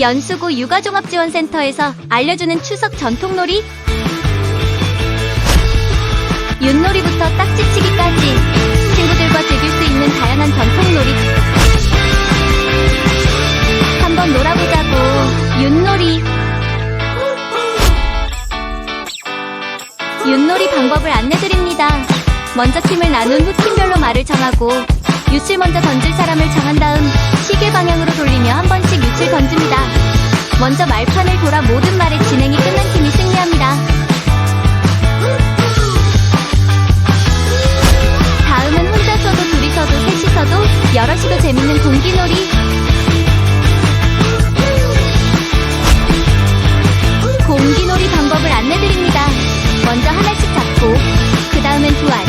연수구 육아종합지원센터에서 알려주는 추석 전통놀이 윷놀이부터 딱지치기까지 친구들과 즐길 수 있는 다양한 전통놀이 한번 놀아보자고 윷놀이 윷놀이 방법을 안내드립니다. 먼저 팀을 나눈 후 팀별로 말을 정하고 윷을 먼저 던질 사람을 정한 다음 시계 방향으로 돌리며 한 던집니다. 먼저 말판을 돌아 모든 말의 진행이 끝난 팀이 승리합니다. 다음은 혼자서도 둘이서도 셋이서도 여럿이도 재밌는 공기놀이 공기놀이 방법을 안내드립니다. 먼저 하나씩 잡고 그 다음엔 두 알,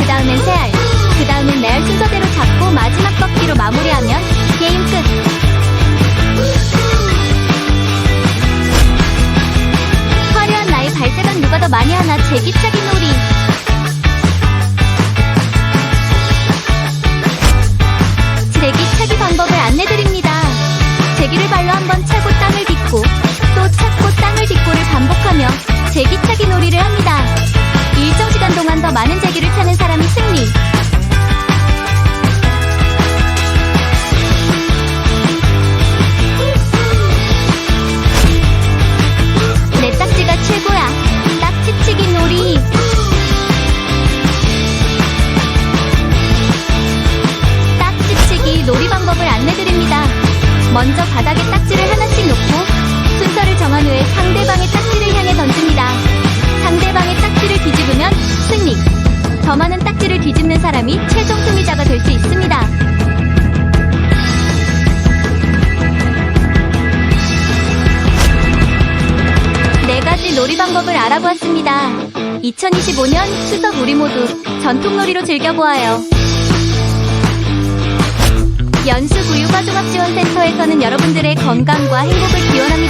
그 다음엔 세 알, 그 다음엔 네 알 순서대로 잡고 마지막 꺾기로 마무리하면 게 많이 하나 제기차기 놀이. 바닥에 딱지를 하나씩 놓고 순서를 정한 후에 상대방의 딱지를 향해 던집니다. 상대방의 딱지를 뒤집으면 승리. 더 많은 딱지를 뒤집는 사람이 최종 승리자가 될 수 있습니다. 네 가지 놀이 방법을 알아보았습니다. 2025년 추석 우리 모두 전통놀이로 즐겨보아요. 연수구육아종합지원센터에서는 여러분들의 건강과 행복을 기원합니다.